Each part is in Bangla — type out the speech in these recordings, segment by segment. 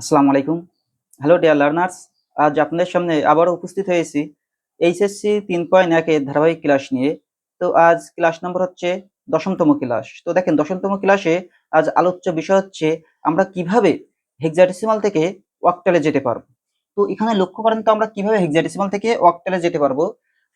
আসসালামু আলাইকুম। হ্যালো ডিয়ার লার্নার্স আজ আপনাদের সামনে আবারও উপস্থিত হয়েছি এইচএসসি তিন পয়েন্ট একের ধারাবাহিক ক্লাস নিয়ে। তো আজ ক্লাস নম্বর হচ্ছে দশমতম ক্লাস তো দেখেন, দশমতম ক্লাসে আজ আলোচ্য বিষয় হচ্ছে আমরা কীভাবে হেক্সাডেসিমাল থেকে ওয়াক্টালে যেতে পারব। তো এখানে লক্ষ্য করেন তো আমরা কীভাবে হেক্সাডেসিমাল থেকে ওয়াকটালে যেতে পারব।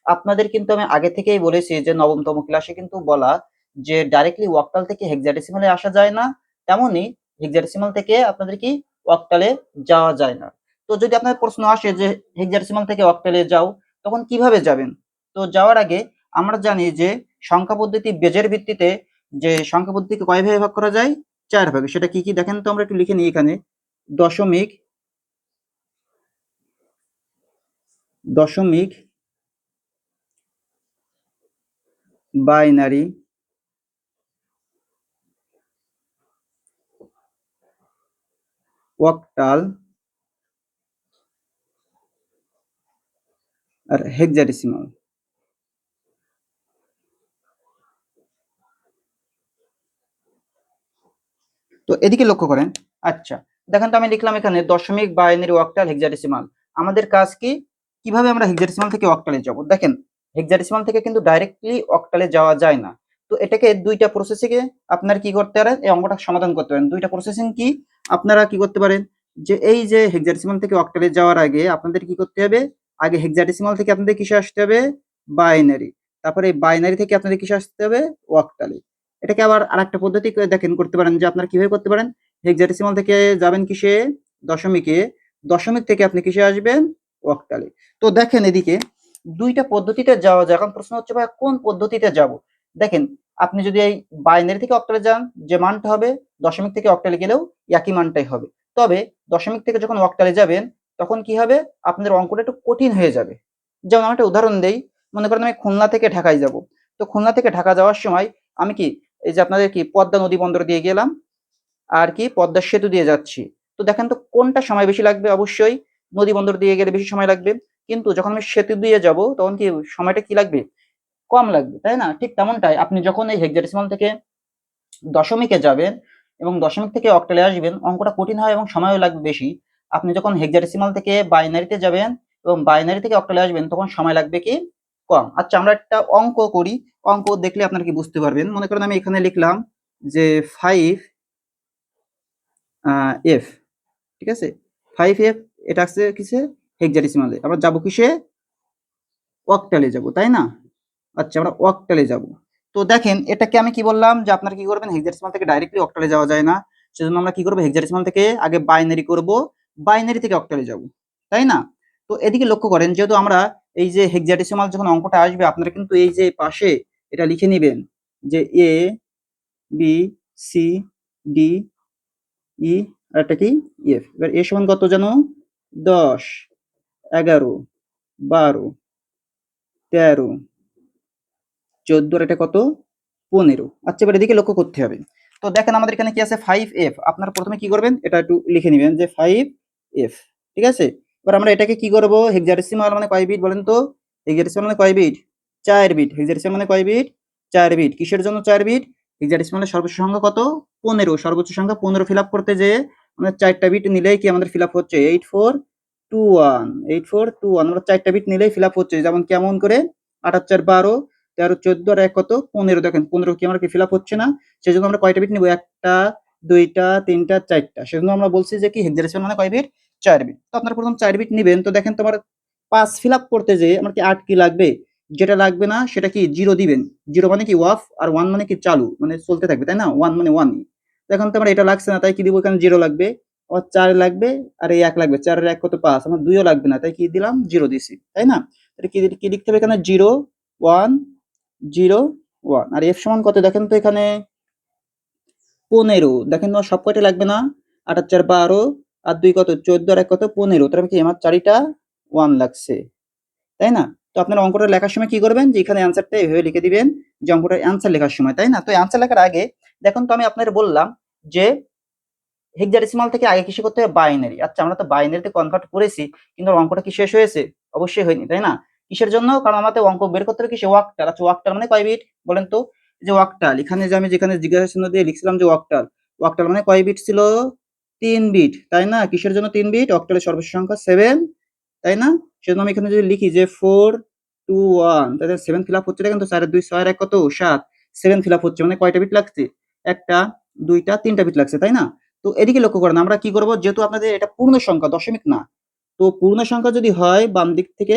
আপনাদের কিন্তু আমি আগে থেকেই বলেছি যে নবমতম ক্লাসে কিন্তু বলা যে ডাইরেক্টলি ওয়াক্টাল থেকে হেক্সাডেসিমালে আসা যায় না। তেমনই হেক্সাডেসিমাল থেকে আপনাদের কি অক্টালে যাওয়া যায় না। তো যদি আপনার প্রশ্ন আসে যে হেক্সাডেসিমাল থেকে অক্টালে যাও, তখন কীভাবে যাবেন? তো যাওয়ার আগে আমরা জানি যে, সংখ্যা পদ্ধতি বেজের ভিত্তিতে যে সংখ্যা পদ্ধতিকে কয় ভাগে ভাগ করা যায়? চার ভাগে। সেটা কি কি দেখেন তো আমরা একটু লিখে নিই এখানে। দশমিক দশমিক, বাইনারি অক্টাল আর হেক্সাডেসিমাল। তো এদিকে লক্ষ্য করেন আচ্ছা দেখেন তো আমি লিখলাম এখানে দশমিক বাইনারি অক্টাল হেক্সাডেসিমাল। আমাদের কাজ কি? কীভাবে আমরা হেক্সাডেসিমাল থেকে অক্টালে যাব? দেখেন, হেক্সাডেসিমাল থেকে কিন্তু ডাইরেক্টলি অক্টালে যাওয়া যায় না। তো এটাকে দুইটা প্রসেসিংয়ে আপনার কি করতে পারেন? এই অঙ্কটা সমাধান করতে পারেন। দুইটা প্রসেসিং কি? আপনারা কি করতে পারেন? যে এই যে হেক্সাডেসিমাল থেকে অক্টালে যাওয়ার আগে আপনাদের কি করতে হবে? আগে হেক্সাডেসিমাল থেকে আপনাদের কিসে আসতে হবে? বাইনারি তারপরে এই বাইনারি থেকে আপনাদের কিসে আসতে হবে? অক্টালে এটাকে আবার আরেকটা পদ্ধতি দেখেন, করতে পারেন যে আপনারা কীভাবে করতে পারেন? হেক্সাডেসিমাল থেকে যাবেন কিসে? দশমিকে। দশমিক থেকে আপনি কিসে আসবেন? অক্টালে তো দেখেন এদিকে, দুইটা পদ্ধতিতে যাওয়া যায়। এখন প্রশ্ন হচ্ছে ভাই, কোন পদ্ধতিতে যাব? দেখেন আপনি যদি এই বাইনারি থেকে অক্টালে যান, যে মানটা হবে দশমিক থেকে অক্টালে গেলেও একই মানটাই হবে। তবে দশমিক থেকে যখন অক্টালে যাবেন, তখন কি হবে? আপনাদের অঙ্কটা একটু কঠিন হয়ে যাবে। যেমন আমি একটা উদাহরণ দেই, মনে করেন আমি খুলনা থেকে ঢাকায় যাব। তো খুলনা থেকে ঢাকা যাওয়ার সময় আমি কি, এই যে আপনাদের কি পদ্মা নদী বন্দর দিয়ে গেলাম, আর কি পদ্মা সেতু দিয়ে যাচ্ছি। তো দেখেন তো কোনটা সময় বেশি লাগবে? অবশ্যই নদী বন্দর দিয়ে গেলে বেশি সময় লাগবে। কিন্তু যখন আমি সেতু দিয়ে যাব, তখন কি সময়টা কি লাগবে? কম লাগবে, তাই না? ঠিক তেমনটাই। আপনি যখন এই হেক্সাডেসিমাল থেকে দশমিকে যাবেন এবং দশমিক থেকে অক্টালে আসবেন, অঙ্কটা কঠিন হয় এবং সময়ও লাগবে বেশি। আপনি যখন হেক্সাডেসিমাল থেকে বাইনারিতে যাবেন এবং বাইনারি থেকে অক্টালে আসবেন, তখন সময় লাগবে কি? কম। আচ্ছা আমরা একটা অঙ্ক করি। অঙ্ক দেখলে আপনারা কি বুঝতে পারবেন? মনে করেন আমি এখানে লিখলাম যে ফাইভ এফ ঠিক আছে? ফাইভ এফ এটা আছে কিসে? হেক্সাডেসিমালে আমরা যাব কিসে? অক্টালে যাব, তাই না? আচ্ছা আমরা অক্টালে যাব। তো দেখেন, এটাকে আমি কি বললাম যে আপনারা কি করবেন হেক্সাডেসিমাল থেকে ডাইরেক্টলি অক্টালে যাওয়া যায় না। সেজন্য আমরা কি করব হেক্সাডেসিমাল থেকে আগে বাইনারি করব বাইনারি থেকে অক্টালে যাব। তাই না? তো এদিকে লক্ষ্য করেন, যেহেতু আমরা এই যে হেক্সাডেসিমাল যখন অঙ্কটা আসবে, আপনারা কিন্তু এই যে পাশে এটা লিখে নেবেন যে A B C D E আর একটা কি? এফ এবার এ সমান কত জানো? দশ, এগারো, বারো, তেরো চোদ্দ আর এটা কত? পনেরো। আচ্ছা এবার এদিকে লক্ষ্য করতে হবে। তো দেখেন আমাদের এখানে কি আছে? ফাইভ এফ আপনারা প্রথমে কি করবেন? এটা একটু লিখে নেবেন যে ফাইভ এফ ঠিক আছে? এবার আমরা এটাকে কি করব? হেক্সাডেসিমাল মানে কয় বিট বলেন তো? হেক্সাডেসিমাল মানে কয় বিট চার বিট হেক্সাডেসিমাল মানে কয় বিট চার বিট কিসের জন্য চার বিট হেক্সাডেসিমালের সর্বোচ্চ সংখ্যা কত? পনেরো। সর্বোচ্চ সংখ্যা পনেরো ফিল আপ করতে যে আমাদের চারটা বিট নিলেই কি আমাদের ফিল আপ হচ্ছে? Eight four two one eight four two one আমরা চারটা বিট নিলেই ফিল আপ হচ্ছে। যেমন কেমন করে? আট চার বারো। তেরো, চোদ্দ আর এক কত? পনেরো। দেখেন, পনেরো কি আমার কি ফিল আপ হচ্ছে না? সেজন্য আমরা কয়টা বিট নিবো? একটা, দুইটা, তিনটা, চারটা। সেজন্য আমরা বলছি যে কি হেক্সাডেসিমাল মানে কয় বিট চার বিট তো আপনারা প্রথম চার বিট নিবেন। তো দেখেন তোমার পাঁচ ফিল আপ করতে যে আমার কি আট কি লাগবে? যেটা লাগবে না, সেটা কি জিরো দিবেন? জিরো মানে কি ওয়াফ আর ওয়ান মানে কি চালু? মানে চলতে থাকবে, তাই না? ওয়ান মানে ওয়ান এখন তো আমার এটা লাগছে না, তাই কি দিব এখানে জিরো লাগবে? আমার চার লাগবে আর এই এক লাগবে। চারের এক কত পাঁচ? আমার দুইও লাগবে না, তাই কি দিলাম? জিরো দিছি, তাই না? তাহলে কি কি লিখতে হবে এখানে? Zero one zero, one. আর এফ সমান কত? দেখেন তো এখানে পনেরো। দেখেন তো সব কয়টা লাগবে না? আট আর চার বারো। আর দুই কত? চোদ্দ আর এক কত? পনেরো। তার কি আমার চারিটা ওয়ান লাগছে। তাই না? তো আপনার অঙ্কটা লেখার সময় কি করবেন? যে এখানে অ্যান্সারটা এভাবে লিখে দিবেন যে অঙ্কটার অ্যান্সার লেখার সময়, তাই না? তো অ্যান্সার লেখার আগে দেখুন তো আমি আপনাদের বললাম যে হেক্সাডেসিমাল থেকে আগে কিসে করতে হবে? বাইনারি আচ্ছা আমরা তো বাইনারিতে কনভার্ট করেছি, কিন্তু অঙ্কটা কি শেষ হয়েছে? অবশ্যই হয়নি, তাই না? কিসের জন্য? কারণ আমাদের অঙ্ক বের করতে হবে কিসে ওয়াকটাল আচ্ছা ওয়াকটাল মানে কয় বিট? বলেন তো, যে ওয়াকটাল এখানে যে আমি যেখানে জিজ্ঞাসা চিহ্ন দিয়ে লিখছিলাম যে ওয়াকটাল ওয়াকটাল মানে কয় বিট ছিল? তিন বিট, তাই না? কিসের জন্য তিন বিট? অক্টালের সর্বশেষ সংখ্যা সেভেন, তাই না? সেজন্য আমি এখানে যদি লিখি যে ফোর টু ওয়ান, তাহলে সেভেন ফিল আপ হচ্ছে দেখেন তো চারের দুই, ছয়ের এক কত? সাত। সেভেন ফিল আপ হচ্ছে মানে কয়টা বিট লাগছে? একটা, দুইটা, তিনটা বিট লাগছে, তাই না? তো এদিকে লক্ষ্য করেন, আমরা কি করব? যেহেতু আপনাদের এটা পূর্ণ সংখ্যা, দশমিক না। তো পূর্ণ সংখ্যা যদি হয় বাম দিক থেকে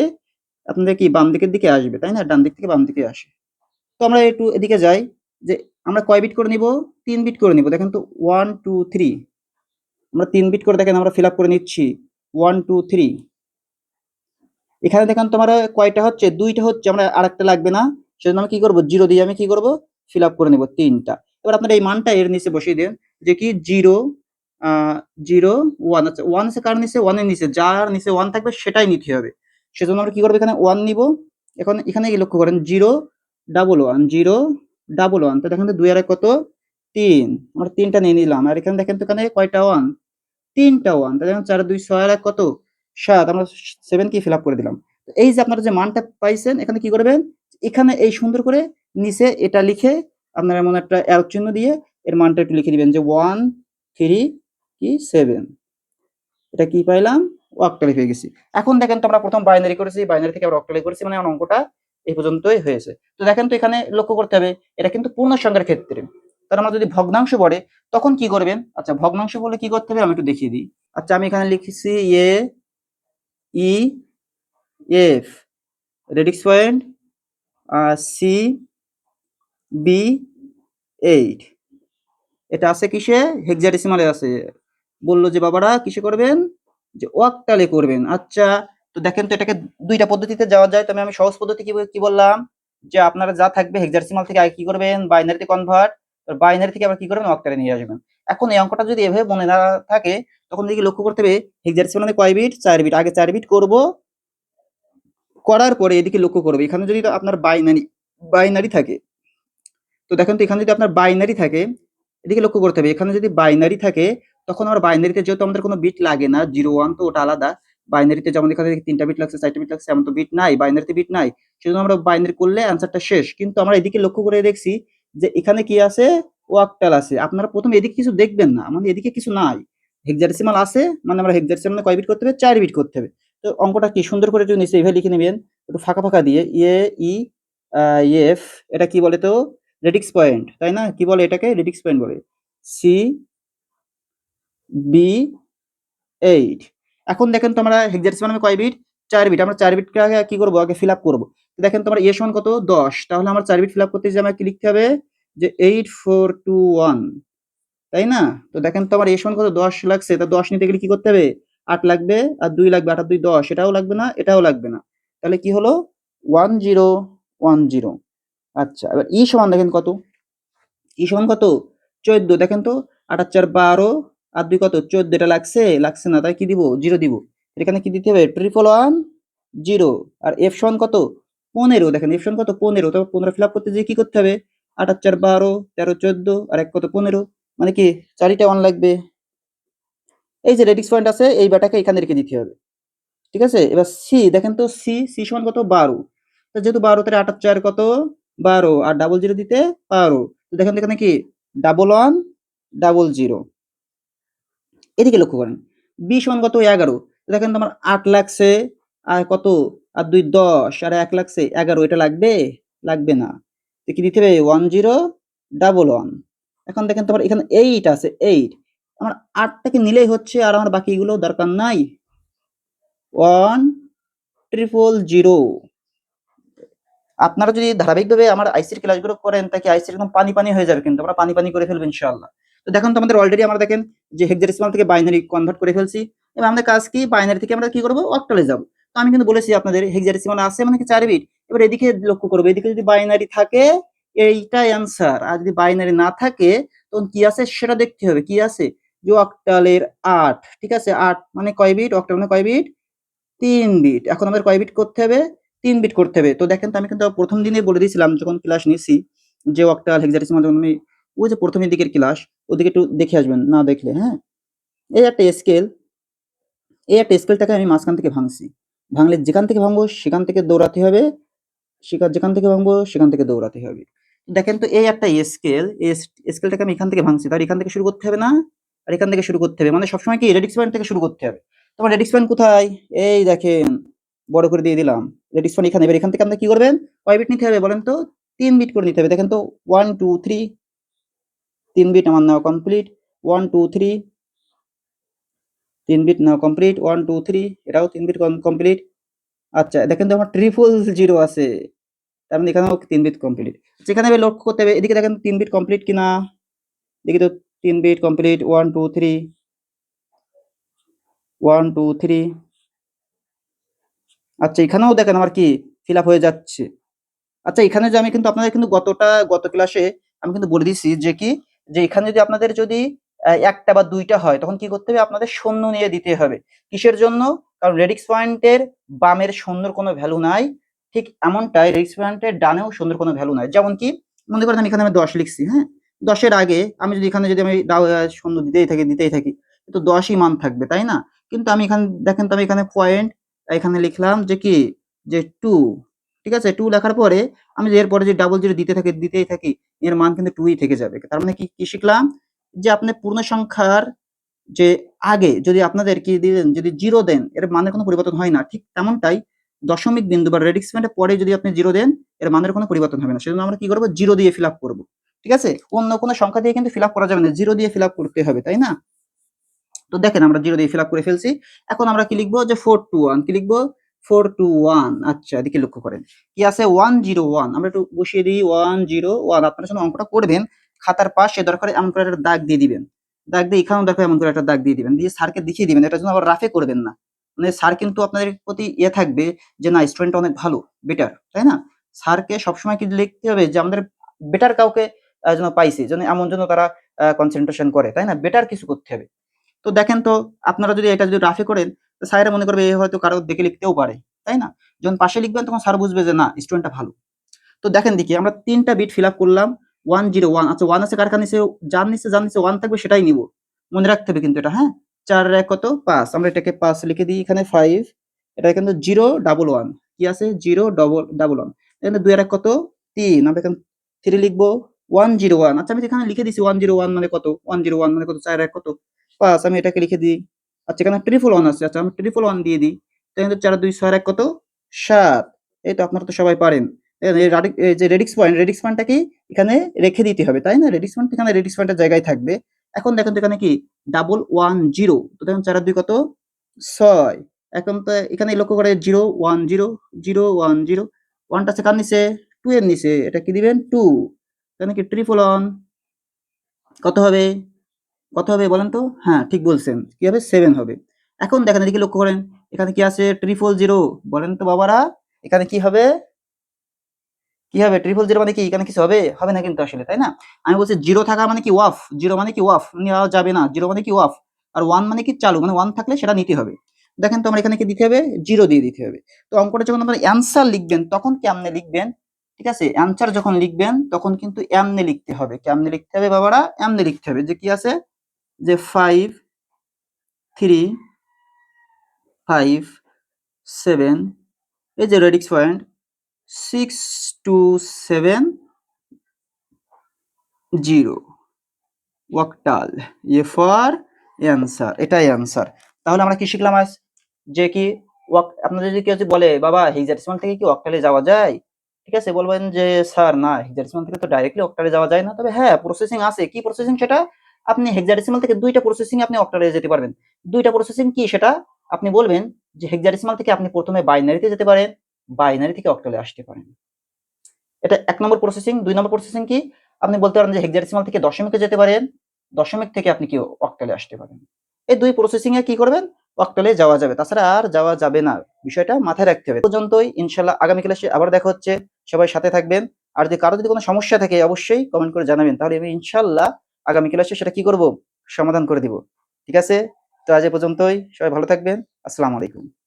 আপনাদের কি বাম দিকের দিকে আসবে, তাই না? ডান দিক থেকে বাম দিকে আসে। তো আমরা একটু এদিকে যাই, যে আমরা কয় বিট করে নিব? তিন বিট করে নিব। দেখেন তো ওয়ান টু থ্রি আমরা তিন বিট করে দেখেন, আমরা ফিল করে নিচ্ছি। ওয়ান টু থ্রি এখানে দেখেন তোমার কয়টা হচ্ছে? দুইটা হচ্ছে, আমরা আরেকটা লাগবে না। সেজন্য আমি কি করব? জিরো দিয়ে আমি কি করব? ফিল করে নেব তিনটা। এবার আপনারা এই মানটা এর নিচে বসিয়ে দেন, যে কি? জিরো জিরো ওয়ান আচ্ছা ওয়ান আছে কার নিচে? ওয়ানের নিচে। যার নিচে ওয়ান থাকবে, সেটাই নিতে হবে। সেজন্য আমরা কি করব? এখানে ওয়ান নিব। এখন এখানে লক্ষ্য করেন zero double one zero double one তো দেখেন তো দুই আর কত? তিন। আমরা তিনটা নিয়ে নিলাম। আর এখানে দেখেন তো এখানে কয়টা ওয়ান তিনটা ওয়ান তাহলে দেখেন চার, দুই, ছয় আর কত? সাত। আমরা সেভেন কি ফিল আপ করে দিলাম। তো এই যে আপনারা যে মানটা পাইছেন, এখানে কি করবেন? এখানে এই সুন্দর করে নিচে এটা লিখে আপনারা এমন একটা অ্যারো চিহ্ন দিয়ে এর মানটা একটু লিখে দিবেন যে ওয়ান থ্রি কি? সেভেন এটা কি পাইলাম? অক্টালি হয়ে গেছি। এখন দেখেন তো আমরা প্রথম বাইনারি করেছি বাইনারি থেকে আমরা অক্টালি করেছি মানে আমার অঙ্কটা এই পর্যন্তই হয়েছে। তো দেখেন তো এখানে লক্ষ্য করতে হবে, এটা কিন্তু পূর্ণ সংখ্যার ক্ষেত্রে। তার আমরা যদি ভগ্নাংশ পড়ে, তখন কি করবেন? আচ্ছা ভগ্নাংশ বলে কি করতে হবে? আমি একটু দেখিয়ে দিই। আচ্ছা আমি এখানে লিখেছি A E F radix point C B eight এটা আছে কিসে? হেক্সাডেসিমালে আছে। বলল যে বাবারা, কিসে করবেন? যে ওয়াকটালে করবেন। আচ্ছা তো দেখেন তো এটাকে দুইটা পদ্ধতিতে যাওয়া যায়। তবে আমি সহজ পদ্ধতি কি বললাম? যে আপনারা যা থাকবে হেক্সাডেসিমাল থেকে আগে কি করবেন? বাইনারিতে কনভার্ট বাইনারি থেকে আবার কি করবেন? ওয়াকটালে নিয়ে আসবেন। এখন এই অঙ্কটা যদি এভাবে মনে না থাকে, তখন দিকে লক্ষ্য করতে হবে হেক্সাডেসিমালে কয় বিট চার বিট আগে চার বিট করব, করার পরে এদিকে লক্ষ্য করবে। এখানে যদি আপনার বাইনারি বাইনারি থাকে, তো দেখেন তো এখানে যদি আপনার বাইনারি থাকে, এদিকে লক্ষ্য করতে হবে। এখানে যদি বাইনারি থাকে তখন আমার বাইনারিতে যেহেতু আমাদের কোনো বিট লাগে না জিরো ওয়ান তো ওটা আলাদা। বাইনারিতে যেমন এখানে তিনটা বিট লাগছে, চারটা বিট লাগছে, এমন তো বিট নাই বাইনারিতে বিট নাই। সেজন্য আমরা বাইনারি করলে অ্যান্সারটা শেষ। কিন্তু আমরা এদিকে লক্ষ্য করে দেখছি যে এখানে কি আছে? ওয়াকটাল আছে। আপনারা প্রথমে এদিকে কিছু দেখবেন না। আমাদের এদিকে কিছু নাই। হেক্সাডেসিমাল আছে মানে আমরা হেক্সাডেসিমালে কয় বিট করতে হবে? চার বিট করতে হবে। তো অঙ্কটা কি? সুন্দর করে একটু নিচে এইভাবে লিখে নেবেন। একটু ফাঁকা ফাঁকা দিয়ে। এ ই এফ এটা কি বলে তো? রেডিক্স পয়েন্ট তাই না? কি বলে এটাকে? রেডিক্স পয়েন্ট বলে। সি বি এইট এখন দেখেন তোমরা হেক্সাডেসিমাল কয় বিট চার বিট আমরা চার বিটকে আগে কি করব? আগে ফিল আপ করব। দেখেন তোমার এ সমান কত? দশ। তাহলে আমার চার বিট ফিল আপ করতে যে আমাকে লিখতে হবে? যে এইট ফোর টু ওয়ান তাই না? তো দেখেন তো আমার এ সমান কত? দশ লাগছে। তা দশ নিতে গেলে কি করতে হবে? আট লাগবে। আর দুই লাগবে। আট আর দুই দশ। এটাও লাগবে না, এটাও লাগবে না। তাহলে কি হলো? ওয়ান জিরো ওয়ান জিরো আচ্ছা এবার ই সমান দেখেন কত? ই সমান কত? চোদ্দ। দেখেন তো, আট আর চার বারো। আর দুই কত? চোদ্দ এটা লাগছে? লাগছে না তাই কি দিব? জিরো দিব। এখানে কি দিতে হবে? Triple one zero. আর এফ সমান কত? পনেরো। দেখেন এফ সমান কত? পনেরো। তো পনেরো ফিল আপ করতে যে কি করতে হবে? আট আর চার বারো, তেরো চোদ্দ, আর এক কত? পনেরো। মানে কি, চারিটা ওয়ান লাগবে। এই যে রেডিক্স পয়েন্ট আছে, এই ব্যাটাকে এখানে রেখে দিতে হবে। ঠিক আছে? এবার সি দেখেন তো সি সি সমান কত? বারো। তো যেহেতু বারো, তাহলে আট আর চার কত? বারো। আর ডাবল জিরো দিতে পারো তো দেখেন এখানে কি? ডাবল ওয়ান ডাবল জিরো এদিকে লক্ষ্য করেন। বি সমান কত? এগারো। দেখেন তোমার আট লাগছে, আর কত? আর দুই দশ, আর এক লাগছে, এগারো। এটা লাগবে? লাগবে না। কি দিতে হবে? One zero, double one. এখন দেখেন তোমার এখানে এইট আছে এইট আমার আটটাকে নিলেই হচ্ছে, আর আমার বাকিগুলো দরকার নাই। One triple zero. আপনারা যদি ধারাবাহিকভাবে আমার আইসির ক্লাসগুলো করেন তাকে আইসির একদম পানি পানি হয়ে যাবে কিন্তু। আমরা পানি পানি করে ফেলব ইনশাআল্লাহ। তো দেখেন তো আমাদের অলরেডি আমরা দেখেন যে হেক্সাডেসিমাল থেকে বাইনারি কনভার্ট করে ফেলছি, এবার আমাদের কাজ কি? বাইনারি থেকে আমরা কি করব? অক্টালে যাব। তো আমি কিন্তু বলেছি আপনাদের হেক্সাডেসিমাল আছে মানে কি চার বিট এবার এদিকে লক্ষ্য করব, এদিকে যদি বাইনারি থাকে এইটা অ্যান্সার আর যদি বাইনারি না থাকে, তখন কি আছে? সেটা দেখতে হবে। কি আছে? যে অক্টালের আট, ঠিক আছে? আট মানে কয় বিট অক্টাল মানে কয় বিট তিন বিট এখন আমাদের কয় বিট করতে হবে? তিন বিট করতে হবে। তো দেখেন তো আমি কিন্তু প্রথম দিনে বলে দিয়েছিলাম, যখন ক্লাস নিয়েছি যে অক্টাল হেক্সাডেসিমাল যখন আমি ওই যে প্রথমের দিকের ক্লাস ওদিকে একটু দেখে আসবেন, না দেখলে হ্যাঁ? এই একটা স্কেল এই একটা স্কেলটাকে আমি মাঝখান থেকে ভাঙছি। ভাঙলে যেখান থেকে ভাঙবো, সেখান থেকে দৌড়াতে হবে সেখান যেখান থেকে ভাঙবো, সেখান থেকে দৌড়াতে হবে। দেখেন তো এই একটা স্কেল এই স্কেলটাকে আমি এখান থেকে ভাঙছি তার এখান থেকে শুরু করতে হবে না? আর এখান থেকে শুরু করতে হবে মানে সবসময় কি রেডিক্স পয়েন্ট থেকে শুরু করতে হবে। তোমার রেডিক্স পয়েন্ট কোথায়? এই দেখেন, বড় করে দিয়ে দিলাম। রেডিক্স পয়েন্ট এখানে, এবার এখান থেকে আপনার কি করবেন? কয় বিট নিতে হবে বলেন তো? তিন বিট করে নিতে হবে। দেখেন তো ওয়ান টু থ্রি তিন বিট আমার নেওয়া কমপ্লিট ওয়ান টু থ্রি তিন বিট নেওয়া কমপ্লিট ওয়ান টু থ্রি এটাও তিন বিট কমপ্লিট আচ্ছা দেখেন তো আমার ট্রিপল জিরো আছে, তার মানে এখানেও তিন বিট কমপ্লিট যেখানে এবার লক্ষ্য করতে হবে, এদিকে দেখেন তিন বিট কমপ্লিট কিনা দেখি তো তিন bit complete one two three one two three আচ্ছা এখানেও দেখেন আমার কি ফিল হয়ে যাচ্ছে। আচ্ছা এখানে যে আমি কিন্তু আপনাদের কিন্তু গতটা, গত ক্লাসে আমি কিন্তু বলে দিচ্ছি যে কি যে এখানে যদি আপনাদের যদি একটা বা দুইটা হয়, তখন কি করতে হবে? আপনাদের শূন্য নিয়ে দিতে হবে। কিসের জন্য? কারণ রেডিক্স পয়েন্টের বামের শূন্যর কোনো ভ্যালু নাই। ঠিক এমনটাই রেডিক্স পয়েন্টের ডানেও শূন্যর কোনো ভ্যালু নাই। যেমন কি, মনে করেন আমি এখানে আমি দশ লিখছি হ্যাঁ? দশের আগে আমি যদি এখানে যদি আমি শূন্য দিতেই থাকি দিতেই থাকি, তো দশই মান থাকবে, তাই না? কিন্তু আমি এখানে, দেখেন তো আমি এখানে পয়েন্ট এখানে লিখলাম যে কি? যে টু ঠিক আছে? টু লেখার পরে আমি এরপরে যে ডাবল জিরো দিতে থাকি, দিতেই থাকি, এর মান কিন্তু টুই থেকে যাবে। তার মানে কি কি শিখলাম? যে আপনি পূর্ণ সংখ্যার যে আগে যদি আপনাদের কি দিলেন যদি জিরো দেন, এর মানের কোনো পরিবর্তন হয় না। ঠিক তেমনটাই দশমিক বিন্দু বা রেডিক্স পয়েন্টের পরে যদি আপনি জিরো দেন, এর মানের কোনো পরিবর্তন হবে না। সেজন্য আমরা কি করব? জিরো দিয়ে ফিল আপ করব। ঠিক আছে? অন্য কোনো সংখ্যা দিয়ে কিন্তু ফিল আপ করা যাবে না। জিরো দিয়ে ফিল আপ করতে হবে, তাই না? তো দেখেন আমরা জিরো দিয়ে ফিল আপ করে ফেলছি। এখন আমরা কি লিখব? যে ফোর টু ওয়ান কি লিখব? Four two one. আচ্ছা এদিকে লক্ষ্য করেন। কি আছে? One zero one. আমরা একটু বসিয়ে দিই। One zero one. আপনারা যখন অঙ্কটা করবেন খাতার পাশে দরকার এমন করে একটা দাগ দিয়ে দিবেন। দাগ দিয়ে এখানেও দরকার এমন করে একটা দাগ দিয়ে দিবেন। দিয়ে স্যারকে দেখিয়ে দিবেন। এটা জন্য আবার রাফে করবেন না। মানে স্যার কিন্তু আপনাদের প্রতি ইয়ে থাকবে যে, না স্টুডেন্ট অনেক ভালো বেটার তাই না? স্যারকে সবসময় কি লিখতে হবে যে, আমাদের বেটার কাউকে যেন পাইছি, যেন এমন জন্য তারা কনসেন্ট্রেশন করে তাই না? বেটার কিছু করতে হবে। তো দেখেন তো, আপনারা যদি এটা যদি রাফে করেন স্যারেরা মনে করবে এ হয়তো কারও দেখে লিখতেও পারে, তাই না? যখন পাশে লিখবেন তখন স্যার বুঝবে যে না স্টুডেন্টটা ভালো। তো দেখেন দেখি, আমরা তিনটা বিট ফিল আপ করলাম ওয়ান জিরো ওয়ান আচ্ছা ওয়ান আছে কার কার নিচে, যার নিচে যার নিচে ওয়ান থাকবে সেটাই নিব। মনে রাখতে হবে কিন্তু এটা হ্যাঁ? চার, এক কত? পাঁচ। আমরা এটাকে পাঁচ লিখে দিই এখানে ফাইভ এটা কিন্তু জিরো ডাবল ওয়ান কি আছে? জিরো ডবল ডাবল ওয়ান এখানে দুই আর এক কত? তিন। আমরা এখানে থ্রি লিখব ওয়ান জিরো ওয়ান আচ্ছা আমি এখানে লিখে দিছি ওয়ান জিরো ওয়ান মানে কত? ওয়ান জিরো ওয়ান মানে কত? চার, এক কত? পাঁচ। আমি এটাকে লিখে দিই। আচ্ছা এখানে ট্রিপল ওয়ান আছে। আচ্ছা আমি ট্রিপল ওয়ান দিয়ে দিই। কিন্তু চার, দুই, ছয় এক কত? সাত। এই তো আপনারা তো সবাই পারেন। এই যে রেডিক্স পয়েন্ট রেডিক্স পয়েন্টটাকে এখানে রেখে দিতে হবে, তাই না? রেডিক্স পয়েন্ট এখানে রেডিক্স পয়েন্টের জায়গায় থাকবে। এখন দেখেন তো এখানে কি? ডাবল ওয়ান জিরো তো দেখেন চার দুই কত? ছয়। এখন তো এখানে লক্ষ্য করে zero one zero zero one zero ওয়ানটা আছে কার নিচে? টু এর নিচে। এটা কি দিবেন? টু এখানে কি ট্রিপল ওয়ান কত হবে? কত হবে বলেন তো? হ্যাঁ ঠিক বলছেন। কি হবে? সেভেন হবে। এখন দেখেন এদিকে লক্ষ্য করেন, এখানে কি আছে? ট্রিপল জিরো বলেন তো বাবারা, এখানে কি হবে? কি হবে? ট্রিপল জিরো মানে কি? এখানে কিছু হবে? হবে না কিন্তু আসলে, তাই না? আমি বলছি জিরো থাকা মানে কি ওয়াফ জিরো মানে কি ওয়াফ নেওয়া যাবে না। জিরো মানে কি ওয়াফ আর ওয়ান মানে কি চালু? মানে ওয়ান থাকলে সেটা নিতে হবে। দেখেন তো আমরা এখানে কি দিতে হবে? জিরো দিয়ে দিতে হবে। তো অঙ্কটা যখন আপনারা অ্যান্সার লিখবেন, তখন কেমনে লিখবেন? ঠিক আছে? অ্যান্সার যখন লিখবেন, তখন কিন্তু এমনে লিখতে হবে। কেমনে লিখতে হবে বাবারা? এমনে লিখতে হবে। যে কি আছে? যে ফাইভ থ্রি ফাইভ সেভেন এই যে radix point six two seven zero octal ইয়ে ফর অ্যান্সার এটাই অ্যান্সার তাহলে আমরা কি শিখলাম আজ? যে কি ওয়াক আপনাদের যদি কেউ যদি বলে, বাবা হেক্সাডেসিমাল থেকে কি অক্টালে যাওয়া যায়? ঠিক আছে, বলবেন যে, স্যার, না হেক্সাডেসিমাল থেকে তো ডাইরেক্টলি অক্টালে যাওয়া যায় না। তবে হ্যাঁ প্রসেসিং আছে। কি প্রসেসিং সেটা? আপনি হেক্সাডেসিমাল থেকে দুইটা প্রসেসিং আপনি অক্টালে যেতে পারবেন। দুইটা প্রসেসিং কি সেটা? আপনি বলবেন যে হেক্সাডেসিমাল থেকে আপনি প্রথমে বাইনারিতে যেতে পারেন বাইনারি থেকে অক্টালে আসতে পারেন। এটা এক নম্বর প্রসেসিং দুই নম্বর প্রসেসিং কি? আপনি বলতে পারেন যে হেক্সাডেসিমাল থেকে দশমিকে যেতে পারেন, দশমিক থেকে আপনি কি অক্টালে আসতে পারেন। এই দুই প্রসেসিং এ কি করবেন? অক্টালে যাওয়া যাবে। তাছাড়া আর যাওয়া যাবে না। বিষয়টা মাথায় রাখতে হবে। পর্যন্তই ইনশাল্লাহ আগামী ক্লাসে আবার দেখা হচ্ছে। সবাই সাথে থাকবেন। আর যদি কারও যদি কোনো সমস্যা থাকে, অবশ্যই কমেন্ট করে জানাবেন। তাহলে আমি ইনশাল্লাহ আগামী ক্লাসে সেটা কি করব? সমাধান করে দিব। ঠিক আছে? তো আজ এ পর্যন্তই। সবাই ভালো থাকবেন। আসসালামু আলাইকুম।